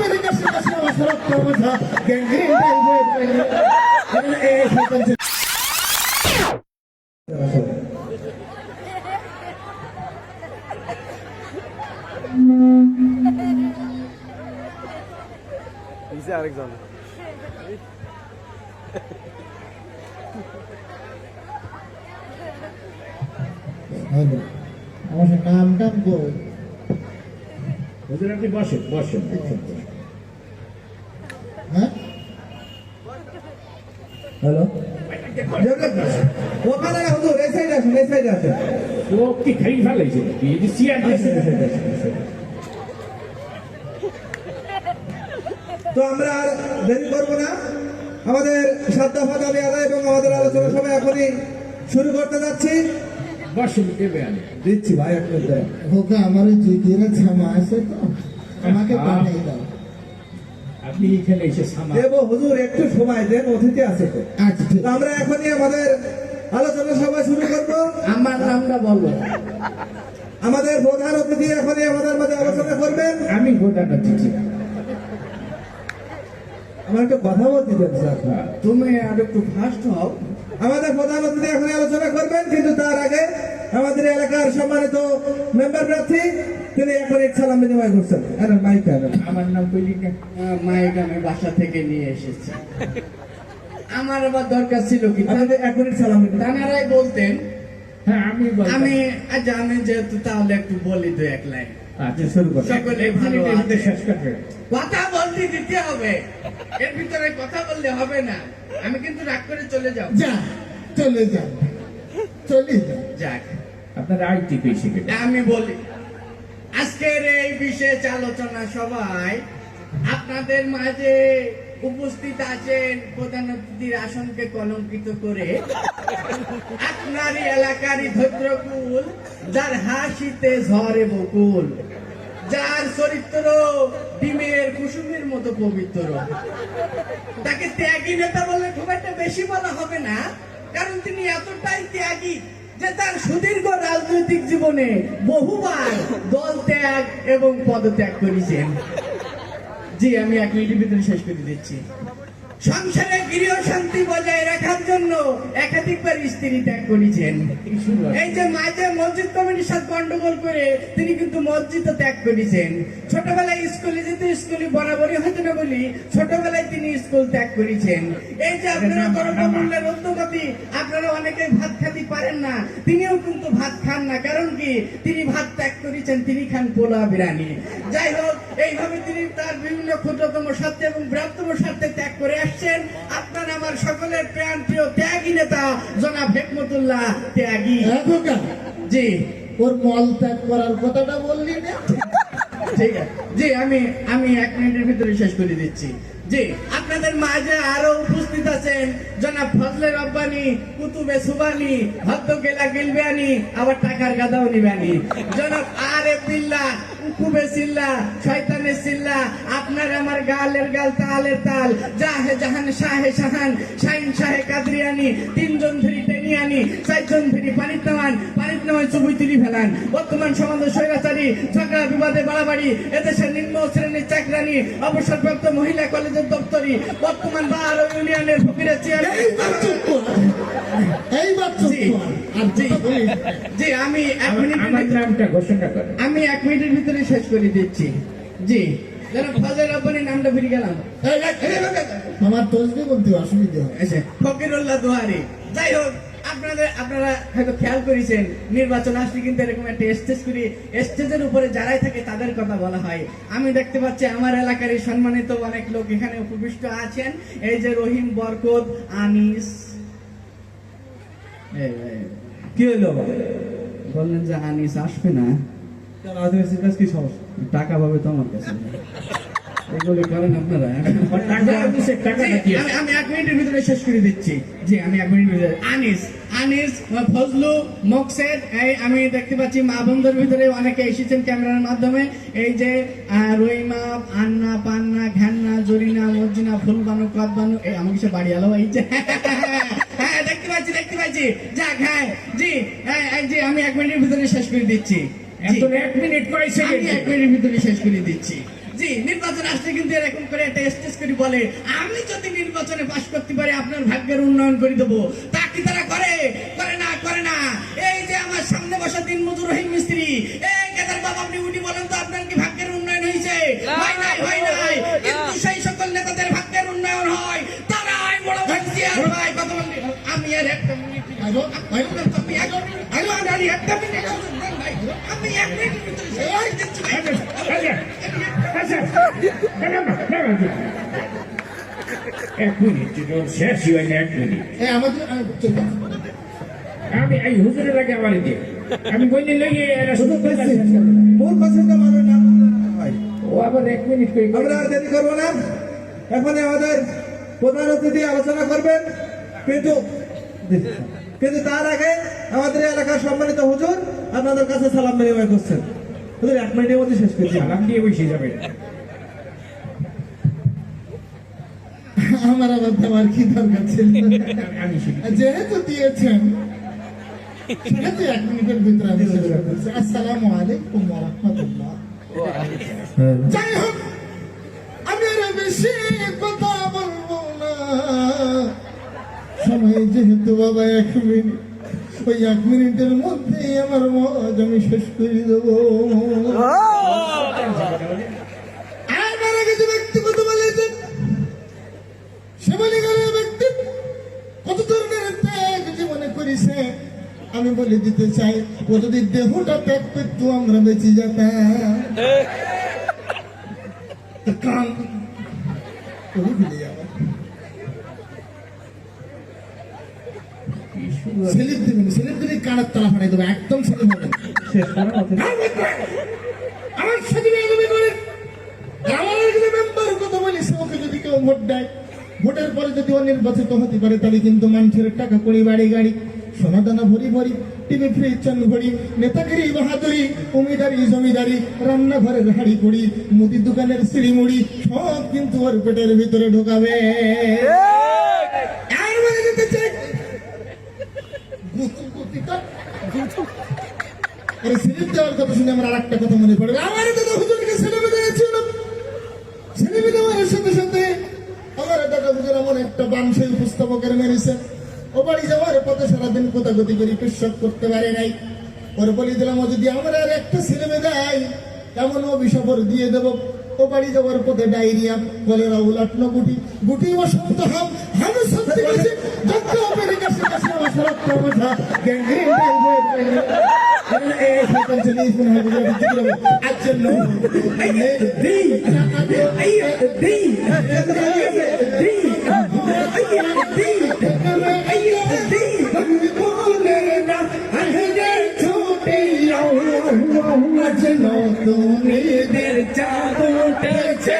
Minute দেন ভাই আমি নাম টাম কই হুজুর আপনি বসেন বসেন। হ্যাঁ হ্যালো ওখানে না হুজুর এই সাইডে আসুন এই সাইডে আসুন ও কি খাই ফেলাইছে এই যে তো আমরা আর দেরি করব না। আমাদের দফা দাবি আদায় এবং আমাদের আলোচনা সবাই এখনই শুরু করতে যাচ্ছি। বসেন দেবে আনে দিচ্ছি ভাই দাঁড়ান। হোকা আমার জিগিরে ছামা আছে তো। আমাকে পাঠিয়ে দাও। আপনি এখানে এসে সামা দেব হুজুর একটু সময় দেন অতিথি আছে তো। আচ্ছা আমরা এখনই আমাদের আলোচনা সভা শুরু করব। আমার নামটা বলো। আমাদের প্রধান অতিথি এখনই আমাদের মাঝে আলোচনা করবেন। আমি গোদাটা দিচ্ছি আমার একটু কথা বলতে স্যার তুমি আর একটু ফাস্ট হও। আমাদের প্রধান অতিথি এখনই আলোচনা করবেন কিন্তু তার আগে আমাদের এলাকার সম্মানিত মেম্বার প্রার্থী তিনি এখন এক সালাম বিনিময় করছেন। মাইক আমার নাম বলি না মাইক আমি বাসা থেকে নিয়ে এসেছি। আমার আবার দরকার ছিল কি? এখনই সালাম তানারাই বলতেন। হ্যাঁ আমি। আমি আচ্ছা আমি যেহেতু তাহলে একটু বলি দু এক লাইন। আচ্ছা শুরু করুন। সকলে ভালো আছে। শেষ করবে কথা বলতে দিতে হবে। এর ভিতরে কথা বললে হবে না। আমি কিন্তু রাগ করে চলে যাব। যা চলে যা। চলে যা। যাক। আপনার আইটি পেয়েছে কেটে আমি বলি আজকের এই বিশেষ আলোচনা সভায় আপনাদের মাঝে উপস্থিত আছেন প্রধান অতিথির আসনকে কলঙ্কিত করে আপনারই এলাকারই ধৈর্যকুল যার হাসিতে ঝরে বকুল। যার চরিত্র ডিমের কুসুমের মতো পবিত্র। তাকে ত্যাগী নেতা বললে খুব একটা বেশি বলা হবে না, কারণ তিনি এতটাই ত্যাগী যে তার সুদীর্ঘ রাজনৈতিক জীবনে বহুবার দল ত্যাগ এবং পদত্যাগ করেছেন। জি, আমি এক মিনিটের ভিতরে শেষ করে দিচ্ছি। সংসারে গৃহ শান্তি বজায় রাখার জন্য একাধিকবার স্ত্রী ত্যাগ করেছেন। এই যে মাঝে মসজিদ কমিটির সাথে গন্ডগোল করে তিনি কিন্তু মসজিদও ত্যাগ করেছেন। ছোটবেলায় স্কুলে যেতে স্কুলে বরাবরই হয়তো না বলি ছোটবেলায় তিনি স্কুল ত্যাগ করেছেন। এই যে আপনারা দ্রব্যমূল্যের ঊর্ধ্বগতি আপনারা অনেকে ভাত খাতে পারেন না। তিনিও কিন্তু ভাত খান না। কারণ কি? তিনি ভাত ত্যাগ করেছেন তিনি খান পোলা বিরানি যাই হোক এইভাবে তিনি তার বিভিন্ন ক্ষুদ্রতম স্বার্থে এবং বৃহত্তম স্বার্থে ত্যাগ করে আসছেন। আপনার আমার সকলের প্রাণ প্রিয় ত্যাগী নেতা জনাব হেকমতুল্লাহ ত্যাগী। জি। ওর মল ত্যাগ করার কথাটা বললি না? ঠিক আছে। জি আমি আমি এক মিনিটের ভিতরে শেষ করে দিচ্ছি। জি, আপনাদের মাঝে আরও উপস্থিত আছেন জনাব ফজলে রব্বানি, কুতুবে সুবানি গেলা গিলবানি আবার টাকার গাদাও নিবানি। জনাব আর এ বিল্লা উকুবে সিল্লা, শয়তানের সিল্লা, আপনার আমার গালের গাল, তালের তাল, জাহে জাহান, শাহে শাহান শাহিন শাহে কাদরিয়ানি, তিনজন ধরি টেনিয়ানি চারজন ধরি পানিত নামান পানিত নামায় চুবুই তুলি ফেলান। বর্তমান সমাজ স্বৈরাচারী ঝগড়া বিবাদে বাড়াবাড়ি এদেশের নিম্ন শ্রেণির চাকরানি অবসরপ্রাপ্ত মহিলা কলেজের দপ্তরি বর্তমান বার ইউনিয়নের ফকিরের জি, আমি এক আমার মিনিটের ভিতরে- নামটা ঘোষণা করেন আমি এক মিনিটের ভিতরে শেষ করে দিচ্ছি। জি নামটা ফিরে গেলাম। আমার তসবি বলতে অসুবিধা হয় ফকিরুল্লাহ দুহারি। যাই হোক আপনাদের আপনারা হয়তো খেয়াল করেছেন নির্বাচন আসলে কিন্তু এরকম একটা স্টেজ করি স্টেজের উপরে যারাই থাকে তাদের কথা বলা হয়। আমি দেখতে পাচ্ছি আমার এলাকার সম্মানিত অনেক লোক এখানে উপবিষ্ট আছেন। এই যে রহিম বরকত আনিস। কি হলো? বললেন যে আনিস আসবে না। কেন? আদিবাসীর কাছে কি সমস্যা? টাকা পাবে তোমার কাছে। এগুলি করেন আপনারা? আমি- আমি এক মিনিটের ভিতরে শেষ করে দিচ্ছি। জি আমি এক মিনিটের ভিতরে। আনিস আনিস ফজলু মকসেদ এই আমি দেখতে পাচ্ছি মা বন্ধুর ভিতরে অনেকে এসেছেন ক্যামেরার মাধ্যমে। এই যে রহিমা আন্না পান্না ঘ্যান্না জরিনা মর্জিনা ফুলবানু কদবানু এই আমাকে সে বাড়ি আলো এই যে হ্যাঁ দেখতে পাচ্ছি দেখতে পাচ্ছি। যাক হ্যাঁ জি হ্যাঁ জি আমি এক মিনিটের ভিতরে শেষ করে দিচ্ছি। এক মিনিট সেকেন্ড এক মিনিটের ভিতরে শেষ করে দিচ্ছি। জি নির্বাচন আসলে কিন্তু এরকম করে একটা স্টেজ করে বলে আমি যদি নির্বাচনে পাশ করতে পারি আপনার ভাগ্যের উন্নয়ন করে দেবো। তা কি তারা করে? করে না করে না। এই যে আমার সামনে বসা দিন মজুর রহিম মিস্ত্রি এই কেদার বাবা আপনি উঠি বলেন তো আপনার কি ভাগ্যের উন্নয়ন হয়েছে? হয় নাই হয় নাই। কিন্তু সেই সকল নেতাদের ভাগ্যের উন্নয়ন হয়। তারাই বড় ভাগ্যিয়ার ভাই কথা বলি আমি আর একটা মিনিট আমি এক আমি একটা মিনিট আমি এক মিনিটের এক মিনিট শেষ হয় না এক মিনিট আমাদের আহ, চলে আসো। আমি এই হুজুরের লাগে আমার দিয়ে আমি বললি লাগে এরা শুধু মূল কথা মানুষ না বুঝলে না ভাই ও আবার এক মিনিট করে আমরা দেরি করব না এখনই আমাদের প্রধান অতিথি আলোচনা করবেন কিন্তু কিন্তু তার আগে আমাদের এলাকার সম্মানিত হুজুর আপনাদের কাছে সালাম বিনিময় করছেন হুজুর এক মিনিটের মধ্যে শেষ করছি সালাম দিয়ে বসে যাবে আমার আবার দেওয়ার কি দরকার ছিল? যেহেতু দিয়েছেন সেহেতু এক মিনিটের ভিতরে আমি আসসালামু আলাইকুম ওয়া যাই হোক আমি আর বেশি কথা বলব না। সময় যেহেতু বাবা এক মিনিট ওই এক মিনিটের মধ্যেই আমার মজ আমি শেষ করে দেবো। শিবলিঙ্গের ব্যক্তি কত ধরনের ত্যাগ জীবনে করেছে আমি বলে দিতে চাই ও যদি দেহটা ত্যাগ করতো আমরা বেঁচে যেতাম। কান স্লিপ দেবেন স্লিপ দিলে কানের তলা ফাটাই দেবো একদম স্লিপ হবে ভোটের পরে যদি ও নির্বাচিত হতে পারে তাহলে কিন্তু মানুষের টাকা কড়ি বাড়ি গাড়ি সোনাদানা ভরি ভরি টিভি ফ্রিজ চান ভরি নেতাগিরি বাহাদুরি জমিদারি জমিদারি রান্নাঘরের হাড়ি পড়ি মুদির দোকানের সিঁড়ি মুড়ি সব কিন্তু ওর পেটের ভিতরে ঢোকাবে। আর বলে দিতে চাই গুতু গুতিটা আরে দেওয়ার কথা শুনে আমার আরেকটা কথা মনে পড়ে আমার দাদা হুজুরকে ছেলে মেয়ে দিয়েছিল ছেলে মেয়ে সাথে সাথে আমার এমন একটা বাংশীল পুস্তকের মেরেছে। ও বাড়ি যাওয়ার পথে সারাদিন কোথাগতি করে পেশাব করতে পারে নাই। ওর বলি দিলাম, ও যদি আমার আর একটা ছেলে দেয় এমন অভিশাপ ওর দিয়ে দেব। ও বাড়ি যাওয়ার পথে ডায়রিয়া, কলেরা উলাটনো গুটি গুটি বসন্ত হাম হাম সত্যি গেছে যত আমেরিকা সে কাছে আমার দিতে হবে আজ জন্য জাদু উঠেছে।